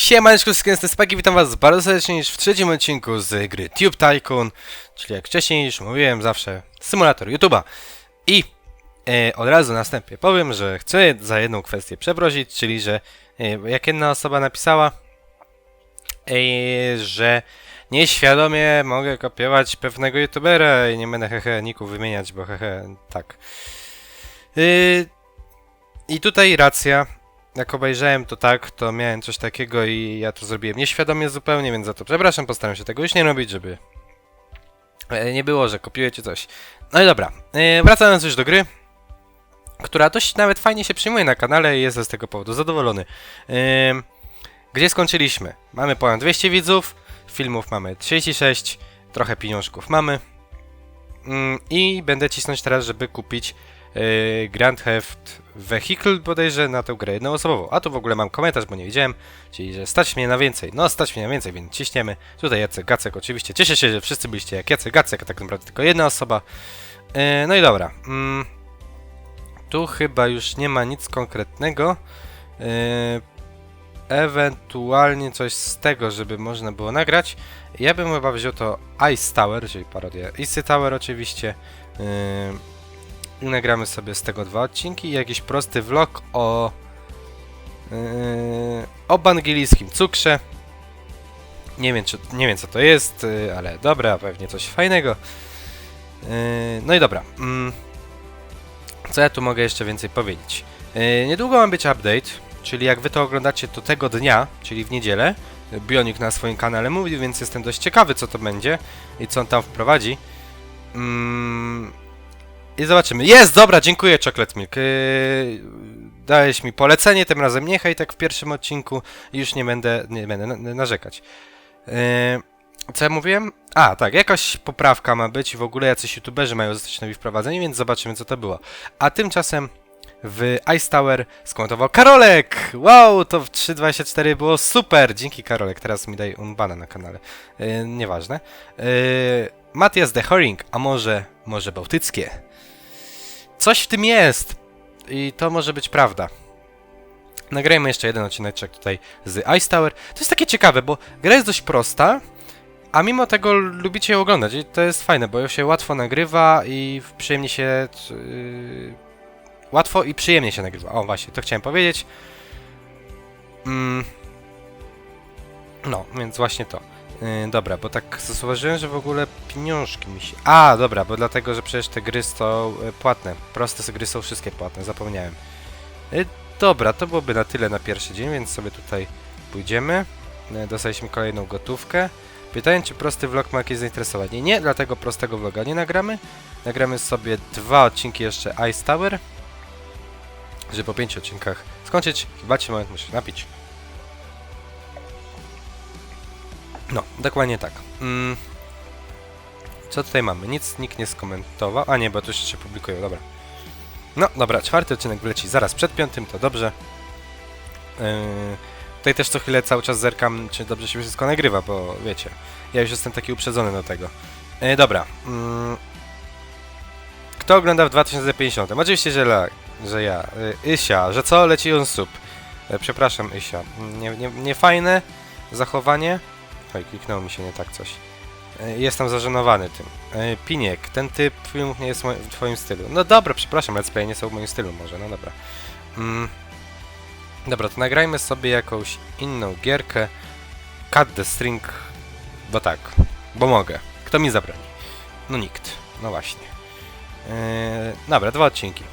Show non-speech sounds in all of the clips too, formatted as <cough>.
Siemaneczko, wszystkim jestem Spaki, witam was bardzo serdecznie już w trzecim odcinku z gry Tube Tycoon, czyli jak wcześniej już mówiłem, zawsze symulator YouTube'a. I e, od razu na wstępie powiem, że chcę za jedną kwestię przeprosić, czyli że e, jak jedna osoba napisała, e, że nieświadomie mogę kopiować pewnego YouTubera i nie będę hehe ników wymieniać, bo hehe, tak. Y, I tutaj racja, jak obejrzałem to tak, to miałem coś takiego i ja to zrobiłem nieświadomie zupełnie, więc za to przepraszam, postaram się tego już nie robić, żeby e, nie było, że kopiujecie coś. No i dobra, e, wracając już do gry, która dość nawet fajnie się przyjmuje na kanale i jestem z tego powodu zadowolony. E, Gdzie skończyliśmy? Mamy ponad 200 widzów, filmów mamy 36, trochę pieniążków mamy Mm, i będę cisnąć teraz, żeby kupić Grand Theft Vehicle bodajże na tę grę jednoosobową. A tu w ogóle mam komentarz, bo nie widziałem, czyli że stać mnie na więcej. No, stać mnie na więcej, więc ciśniemy. Tutaj Jacek Gacek oczywiście. Cieszę się, że wszyscy byliście jak Jacek Gacek, a tak naprawdę tylko jedna osoba. E, no i dobra. Mm, tu chyba już nie ma nic konkretnego. E, ewentualnie coś z tego, żeby można było nagrać. Ja bym chyba wziął to Ice Tower, czyli parodia Icy Tower oczywiście. I nagramy sobie z tego dwa odcinki i jakiś prosty vlog o yy, o bangilijskim cukrze. Nie wiem, czy, nie wiem co to jest, yy, ale dobra, pewnie coś fajnego. Yy, no i dobra. Mm, co ja tu mogę jeszcze więcej powiedzieć? Yy, niedługo ma być update, czyli jak wy to oglądacie, to tego dnia, czyli w niedzielę, Bionik na swoim kanale mówił, więc jestem dość ciekawy, co to będzie i co on tam wprowadzi. Mm, I zobaczymy. Jest! Dobra, dziękuję, Chocolate Milk. Yy, dałeś mi polecenie, tym razem nie hej, tak w pierwszym odcinku już nie będę, nie będę na, narzekać. Yy, co ja mówiłem? A, tak, jakaś poprawka ma być i w ogóle jacyś youtuberzy mają zostać nowi wprowadzeni, więc zobaczymy, co to było. A tymczasem w Ice Tower skomentował Karolek! Wow, to w 3.24 było super! Dzięki Karolek, teraz mi daj unbana na kanale. Yy, nieważne. Yy, Matias the Herring, a może, może bałtyckie? Coś w tym jest! I to może być prawda. Nagrajmy jeszcze jeden odcinek tutaj z Ice Tower. To jest takie ciekawe, bo gra jest dość prosta, a mimo tego lubicie ją oglądać i to jest fajne, bo się łatwo nagrywa i przyjemnie się... Yy, Łatwo i przyjemnie się nagrywa. O, właśnie, to chciałem powiedzieć. Mm. No, więc właśnie to. Yy, dobra, bo tak zauważyłem, że w ogóle pieniążki mi się... A, dobra, bo dlatego, że przecież te gry są y, płatne. Proste gry są wszystkie płatne, zapomniałem. Yy, dobra, to byłoby na tyle na pierwszy dzień, więc sobie tutaj pójdziemy. Dostaliśmy kolejną gotówkę. Pytałem, czy prosty vlog ma jakieś zainteresowanie. Nie, dlatego prostego vloga nie nagramy. Nagramy sobie dwa odcinki jeszcze Ice Tower żeby po pięciu odcinkach skończyć. Zobaczcie, moment, muszę napić. No, dokładnie tak. Mm. Co tutaj mamy? Nic nikt nie skomentował. A nie, bo to się publikuje, dobra. No, dobra, czwarty odcinek wyleci zaraz przed piątym, to dobrze. Yy, tutaj też co chwilę cały czas zerkam, czy dobrze się wszystko nagrywa, bo wiecie, ja już jestem taki uprzedzony do tego. Yy, dobra. Yy. Kto ogląda w 2050? Oczywiście, że, la, że ja. Y, Isia, że co? Leci on sub. E, Przepraszam, Isia. Nie, nie, nie fajne zachowanie. Oj, kliknęło mi się nie tak coś. E, Jestem zażenowany tym. E, Piniek, ten typ filmów nie jest w twoim stylu. No dobra, przepraszam, let's play nie są w moim stylu może, no dobra. Mm. Dobra, to nagrajmy sobie jakąś inną gierkę. Cut the string, bo tak, bo mogę. Kto mi zabroni? No nikt. No właśnie. Eee, dobra, dwa odcinki.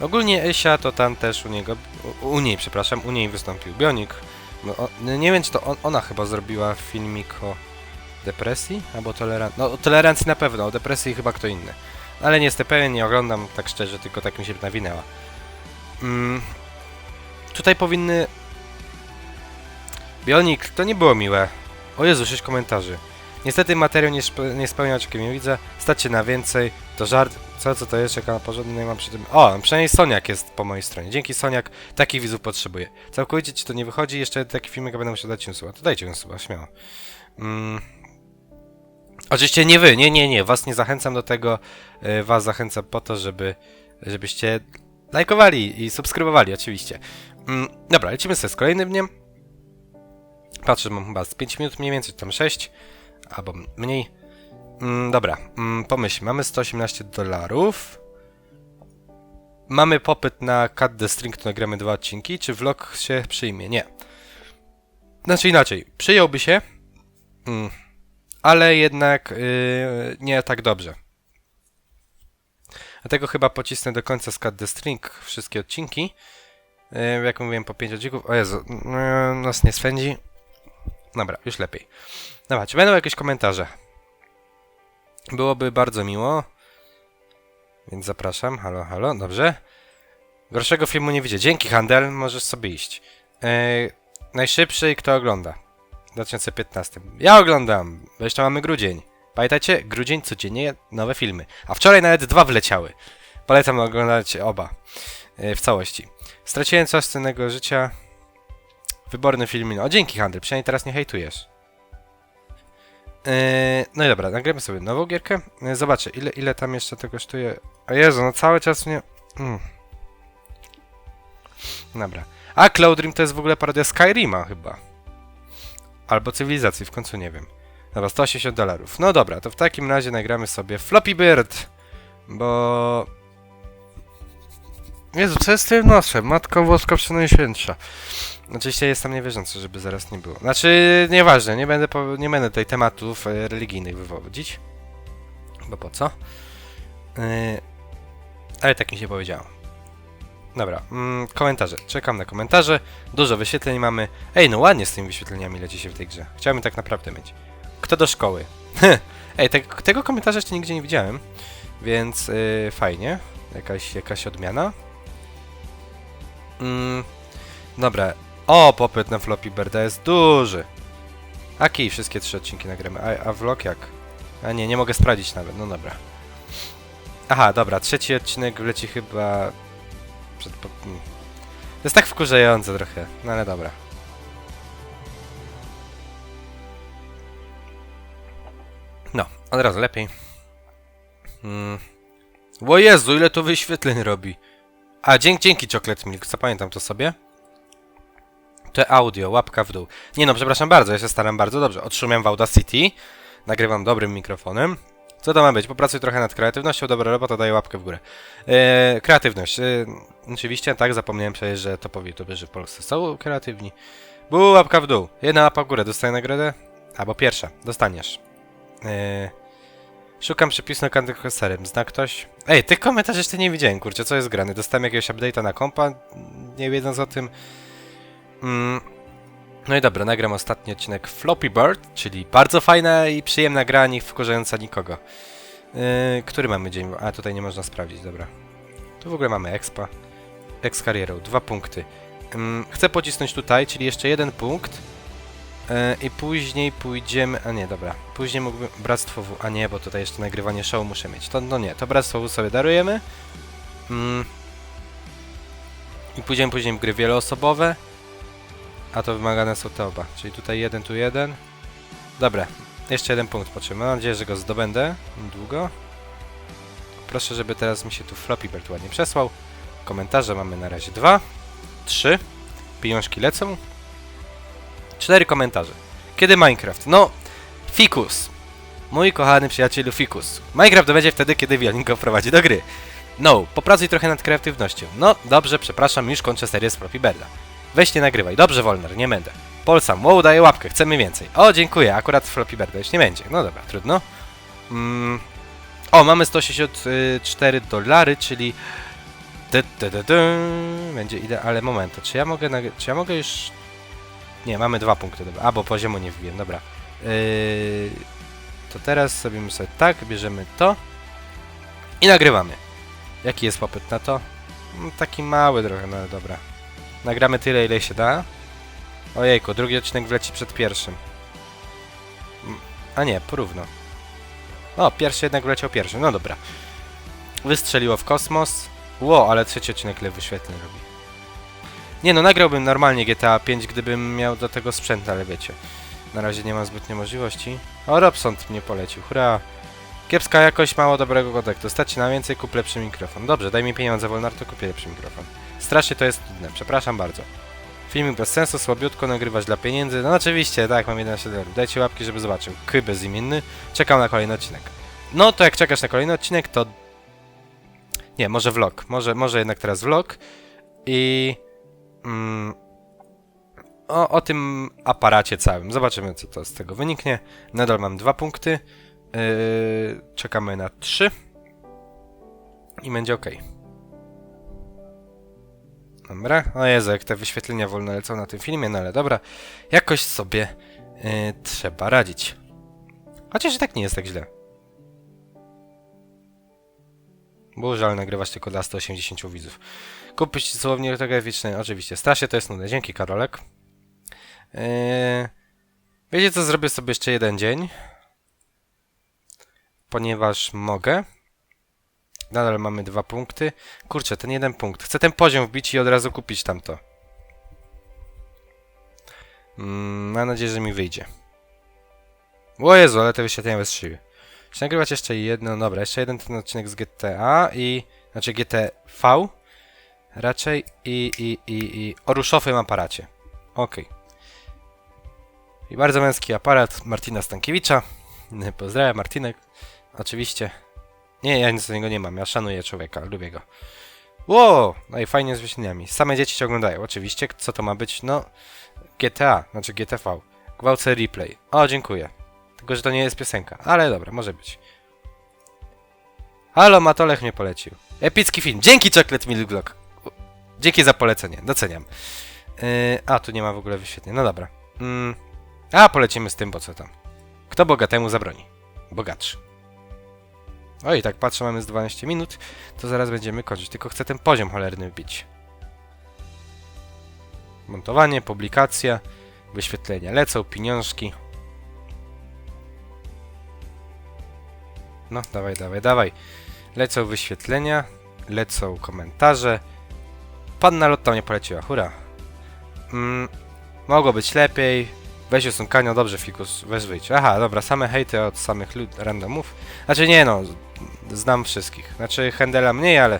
Ogólnie Esia to tam też u niego, u, u niej, przepraszam, u niej wystąpił Bionik. No, nie wiem, czy to on, ona chyba zrobiła filmik o depresji, albo tolerancji. No, o tolerancji na pewno, o depresji chyba kto inny. Ale nie jestem pewien, nie oglądam tak szczerze, tylko tak mi się nawinęła. Mm, tutaj powinny... Bionik, to nie było miłe. O Jezu, 6 komentarzy. Niestety materiał nie, nie spełnia oczekiwań widza. Stać się na więcej. To żart. Co, co to jest? Czeka na porządny, nie mam przy tym... O, przynajmniej Soniak jest po mojej stronie. Dzięki Soniak, takich widzów potrzebuję. Całkowicie ci to nie wychodzi, jeszcze taki filmik będę musiał dać suba. To dajcie suba, śmiało. Mm. Oczywiście nie wy, nie, nie, nie. Was nie zachęcam do tego. y, Was zachęcam po to, żeby, żebyście lajkowali i subskrybowali, oczywiście. Mm. Dobra, lecimy sobie z kolejnym dniem. Patrzę, mam chyba z 5 minut mniej więcej, tam 6, albo mniej. Mm, dobra, mm, pomyśl, mamy 118 dolarów. Mamy popyt na Cut the String, to nagramy dwa odcinki. Czy vlog się przyjmie? Nie. Znaczy inaczej, przyjąłby się, mm, ale jednak yy, nie tak dobrze. Dlatego chyba pocisnę do końca z Cut the String wszystkie odcinki. Yy, jak mówiłem, po 5 odcinków. O Jezu, yy, nas nie swędzi. Dobra, już lepiej. Dobra, czy będą jakieś komentarze? Byłoby bardzo miło. Więc zapraszam. Halo, halo, dobrze. Gorszego filmu nie widzę. Dzięki, Handel, możesz sobie iść. Yy, najszybszy i kto ogląda? W 2015. Ja oglądam, bo jeszcze mamy grudzień. Pamiętajcie, grudzień codziennie nowe filmy. A wczoraj nawet dwa wleciały. Polecam oglądać oba. Yy, w całości. Straciłem coś cennego życia. Wyborny film. O, dzięki, Handel, przynajmniej teraz nie hejtujesz. Yy, no i dobra, nagramy sobie nową gierkę. Yy, zobaczę, ile, ile tam jeszcze to kosztuje. O Jezu, no cały czas mnie... Mm. Dobra. A Cloud Dream to jest w ogóle parodia Skyrima chyba. Albo cywilizacji, w końcu nie wiem. Dobra, 180 dolarów. No dobra, to w takim razie nagramy sobie Floppy Bird. Bo... Jezu, co jest tym nosem? Matko Włoska Przenajświętsza. Oczywiście jestem niewierzący, żeby zaraz nie było. Znaczy, nieważne, nie będę, nie będę tutaj tematów e, religijnych wywodzić. Bo po co? Yy, ale tak mi się powiedziało. Dobra, mm, komentarze. Czekam na komentarze. Dużo wyświetleń mamy. Ej, no ładnie z tymi wyświetleniami leci się w tej grze. Chciałbym tak naprawdę mieć. Kto do szkoły? <laughs> Ej, te, tego komentarza jeszcze nigdzie nie widziałem. Więc yy, fajnie. Jakaś, jakaś odmiana. Mm, dobra. O, popyt na Floppy Birda jest duży. A kij, wszystkie trzy odcinki nagramy. A, a vlog jak? A nie, nie mogę sprawdzić nawet. No dobra. Aha, dobra, trzeci odcinek leci chyba... Przed... po- mm. To jest tak wkurzające trochę, no ale dobra. No, od razu lepiej. Mm. O Jezu, ile to wyświetleń robi. A, dzięki, dzięki Chocolate Milk, zapamiętam to sobie. To audio, łapka w dół. Nie no, przepraszam bardzo, ja się staram bardzo dobrze. Otrzymiam w Audacity, nagrywam dobrym mikrofonem. Co to ma być? Popracuj trochę nad kreatywnością, dobra robota, daję łapkę w górę. Eee, kreatywność. Eee, oczywiście, tak, zapomniałem przecież, że topowi youtuberzy w Polsce są kreatywni. Bu, łapka w dół. Jedna łapa w górę, dostaję nagrodę? Albo pierwsza, dostaniesz. Eee, szukam przepisu na serem. Zna ktoś? Ej, tych komentarzy jeszcze nie widziałem, kurczę, co jest grane? Dostałem jakiegoś update'a na kompa, nie wiedząc o tym. Mm. No i dobra, nagram ostatni odcinek Floppy Bird, czyli bardzo fajna i przyjemna gra, nie wkurzająca nikogo. Yy, który mamy dzień? A, tutaj nie można sprawdzić, dobra. Tu w ogóle mamy expa. Ex karierą, dwa punkty. Ym, chcę pocisnąć tutaj, czyli jeszcze jeden punkt. Yy, I później pójdziemy... A nie, dobra. Później mógłbym... Bractwo W... A nie, bo tutaj jeszcze nagrywanie show muszę mieć. To no nie, to Bractwo W sobie darujemy. Ym. I pójdziemy później w gry wieloosobowe. A to wymagane są te oba. Czyli tutaj jeden, tu jeden. Dobra, jeszcze jeden punkt potrzebuję. Mam nadzieję, że go zdobędę niedługo. Proszę, żeby teraz mi się tu Floppy Bird ładnie przesłał. Komentarze mamy na razie dwa, trzy. Pieniążki lecą. Cztery komentarze. Kiedy Minecraft? No, Fikus. Mój kochany przyjacielu Fikus. Minecraft będzie wtedy, kiedy Wioling go do gry. No, popracuj trochę nad kreatywnością. No, dobrze, przepraszam, już kończę serię z Floppy Birda. Weź nie nagrywaj. Dobrze, Wolner, nie będę. Polsam, wow, daję łapkę, chcemy więcej. O, dziękuję, akurat Floppy Birda już nie będzie. No dobra, trudno. Mm. O, mamy 164 dolary, czyli... dy, dy, dy, dy. Będzie ale moment, czy ja mogę czy ja mogę już... Nie, mamy dwa punkty, dobra. A, bo poziomu nie wbiłem, dobra. Yy... To teraz sobie tak, bierzemy to i nagrywamy. Jaki jest popyt na to? Mm, Taki mały trochę, no dobra. Nagramy tyle, ile się da. Ojejku, drugi odcinek wleci przed pierwszym. Mm, A nie, porówno. O, pierwszy jednak wleciał pierwszy, no dobra. Wystrzeliło w kosmos. Ło, ale trzeci odcinek ile wyświetleń robi. Nie no, nagrałbym normalnie GTA 5, gdybym miał do tego sprzęt, ale wiecie. Na razie nie mam zbytnio możliwości. O, Robson mnie polecił, hurra. Kiepska jakość, mało dobrego kontaktu. Stać na więcej, kup lepszy mikrofon. Dobrze, daj mi pieniądze, Wolnar, to kupię lepszy mikrofon. Strasznie to jest trudne, przepraszam bardzo. Filmik bez sensu, słabiutko nagrywać dla pieniędzy. No oczywiście, tak, mam 11 dolarów. Dajcie łapki, żeby zobaczył. Ky bezimienny. Czekam na kolejny odcinek. No to jak czekasz na kolejny odcinek, to... Nie, może vlog. Może, może jednak teraz vlog. I... Mm, o, o tym aparacie całym. Zobaczymy, co to z tego wyniknie. Nadal mam dwa punkty. Yy, czekamy na trzy. I będzie ok. Dobra. O Jezu, jak te wyświetlenia wolno lecą na tym filmie, no ale dobra. Jakoś sobie yy, trzeba radzić. Chociaż i tak nie jest tak źle. Było żal nagrywać tylko dla 180 widzów. Kupić słownie tego wiecznej. Oczywiście. Strasznie to jest nudne. Dzięki, Karolek. Yy, wiecie co, zrobię sobie jeszcze jeden dzień. Ponieważ mogę. Nadal mamy dwa punkty. Kurczę, ten jeden punkt. Chcę ten poziom wbić i od razu kupić tamto. Mm, mam nadzieję, że mi wyjdzie. O Jezu, ale te wyświetlenia wystrzeliły. Czy nagrywać jeszcze jedno? Dobra, jeszcze jeden ten odcinek z GTA i... Znaczy GTV. Raczej i... i... i... i... o ruszowym aparacie. Okej. I bardzo męski aparat Martina Stankiewicza. Pozdrawiam, Martinek. Oczywiście. Nie, ja nic do niego nie mam. Ja szanuję człowieka, lubię go. Ło! No i fajnie z wyświetleniami. Same dzieci się oglądają. Oczywiście. Co to ma być? No... GTA, znaczy GTV. Gwałce replay. O, dziękuję. Tylko, że to nie jest piosenka. Ale dobra, może być. Halo, Matolech mnie polecił. Epicki film. Dzięki Chocolate Milk Block. Dzięki za polecenie. Doceniam. Yy, a, tu nie ma w ogóle wyświetlenia. No dobra. Mm. A, polecimy z tym, bo co tam. Kto bogatemu zabroni? Bogatszy. Oj, tak patrzę, mamy z 12 minut, to zaraz będziemy kończyć. Tylko chcę ten poziom cholerny wbić. Montowanie, publikacja, wyświetlenia. Lecą pieniążki. No, dawaj, dawaj, dawaj. Lecą wyświetlenia, lecą komentarze. Panna Lotta mnie poleciła, hura. Mm, mogło być lepiej. Weź usunkania, dobrze Fikus, weź wyjdź. Aha, dobra, same hejty od samych randomów. Znaczy nie no, znam wszystkich. Znaczy Hendela mniej, ale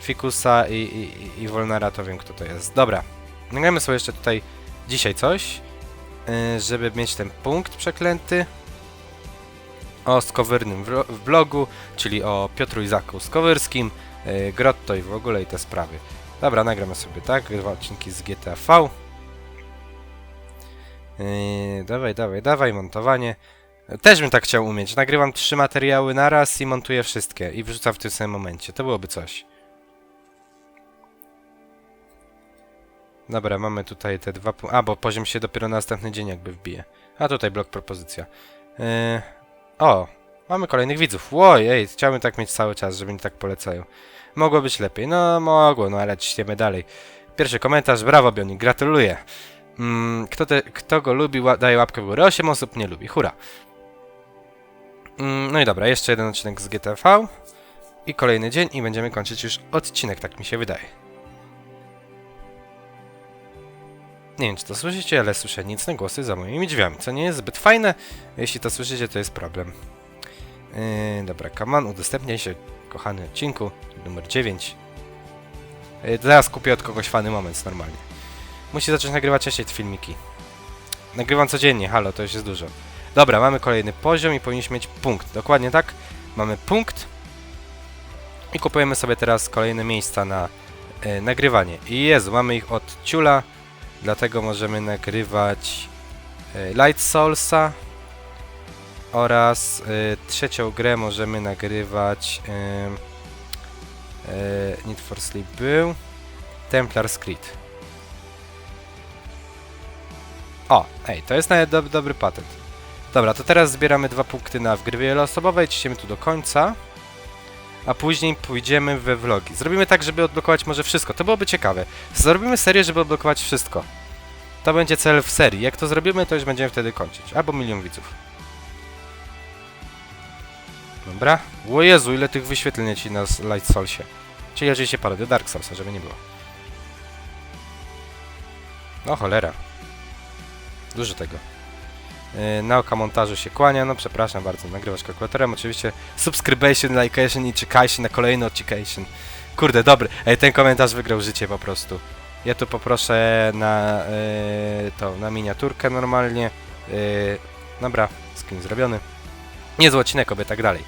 Fikusa i, i, i Wolnara to wiem kto to jest. Dobra, nagramy sobie jeszcze tutaj dzisiaj coś, yy, żeby mieć ten punkt przeklęty o Skowyrnym blogu, czyli o Piotru Izaku Skowyrskim, yy, Grotto i w ogóle i te sprawy. Dobra, nagramy sobie tak, dwa odcinki z GTA V. Yy, dawaj, dawaj, dawaj, montowanie. Też bym tak chciał umieć. Nagrywam trzy materiały naraz i montuję wszystkie i wrzucam w tym samym momencie. To byłoby coś. Dobra, mamy tutaj te dwa. A, bo poziom się dopiero na następny dzień jakby wbije. A tutaj blok propozycja. Yy... O, mamy kolejnych widzów. Ojej, chciałbym tak mieć cały czas, żeby mi tak polecają. Mogło być lepiej. No, mogło, no ale ciśniemy dalej. Pierwszy komentarz. Brawo, Bionik, gratuluję. Mm, kto, te, kto go lubi, ła daje łapkę w górę. 8 osób nie lubi. Hura. Mm, no i dobra, jeszcze jeden odcinek z GTV. I kolejny dzień i będziemy kończyć już odcinek, tak mi się wydaje. Nie wiem, czy to słyszycie, ale słyszę nicne głosy za moimi drzwiami, co nie jest zbyt fajne. Jeśli to słyszycie, to jest problem. Yy, dobra, on, udostępniaj się, kochany odcinku, numer 9. Yy, zaraz kupię od kogoś fany moment, normalnie. Musi zacząć nagrywać częściej te filmiki. Nagrywam codziennie, halo, to już jest dużo. Dobra, mamy kolejny poziom i powinniśmy mieć punkt. Dokładnie tak. Mamy punkt. I kupujemy sobie teraz kolejne miejsca na e, nagrywanie. I Jezu, mamy ich od ciula. Dlatego możemy nagrywać e, Light Soulsa. Oraz e, trzecią grę możemy nagrywać e, e, Need for Sleep był. Templar Creed. O, ej, to jest nawet dob dobry patent. Dobra, to teraz zbieramy dwa punkty na w wieloosobowej, ciśniemy tu do końca. A później pójdziemy we vlogi. Zrobimy tak, żeby odblokować może wszystko. To byłoby ciekawe. Zrobimy serię, żeby odblokować wszystko. To będzie cel w serii. Jak to zrobimy, to już będziemy wtedy kończyć. Albo milion widzów. Dobra. O Jezu, ile tych wyświetleń ci na Light Soulsie. Czyli oczywiście parodię Dark Soulsa, żeby nie było. No cholera. Dużo tego. Yy, Nauka montażu się kłania, no przepraszam bardzo, nagrywasz kalkulatorem, oczywiście subscription, likeation i czekajcie na kolejny odcinkation. Kurde, dobry, ej, ten komentarz wygrał życie po prostu. Ja tu poproszę na yy, to, na miniaturkę normalnie. Yy, dobra, skin zrobiony. Niezły odcinek, oby tak dalej.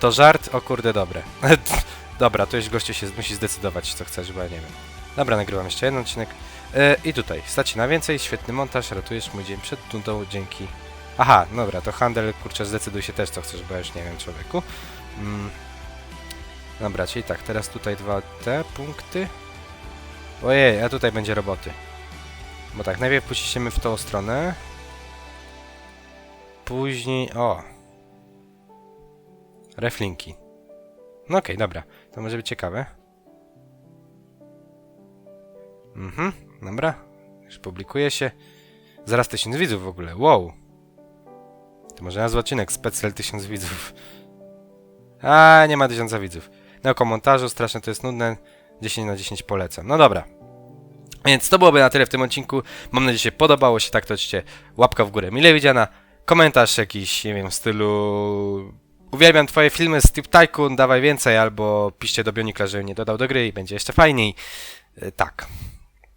To żart? O kurde, dobre. <laughs> Dobra, to już gościu się musi zdecydować, co chcesz, bo ja nie wiem. Dobra, nagrywam jeszcze jeden odcinek. Yy, I tutaj, stać na więcej, świetny montaż, ratujesz mój dzień przed nudą, dzięki. Aha, dobra, to handel, kurczę, zdecyduj się też, co chcesz, bo ja już nie wiem, człowieku. Mm. Dobra, czyli tak, teraz tutaj dwa te punkty. Ojej, a tutaj będzie roboty. Bo tak, najpierw puścimy w tą stronę. Później... O! Reflinki. No okej, dobra. To może być ciekawe. Mhm, dobra. Już publikuje się. Zaraz tysiąc widzów w ogóle. Wow! To może nazwa odcinek specjal tysiąc widzów. A nie ma tysiąca widzów. Na komentarzu, strasznie to jest nudne. 10 na 10 polecam. No dobra. Więc to byłoby na tyle w tym odcinku. Mam nadzieję, że się podobało. się tak, to oczywiście łapka w górę mile widziana. Komentarz jakiś, nie wiem, w stylu... Uwielbiam twoje filmy z Tip Tycoon, dawaj więcej, albo piszcie do Bionikla, że nie dodał do gry i będzie jeszcze fajniej. Yy, tak.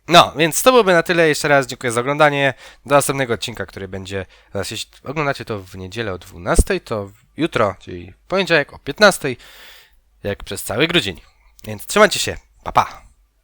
No, więc to byłoby na tyle. Jeszcze raz dziękuję za oglądanie. Do następnego odcinka, który będzie... Teraz jeśli oglądacie to w niedzielę o 12, to jutro, czyli poniedziałek o 15, jak przez cały grudzień. Więc trzymajcie się. Pa, pa.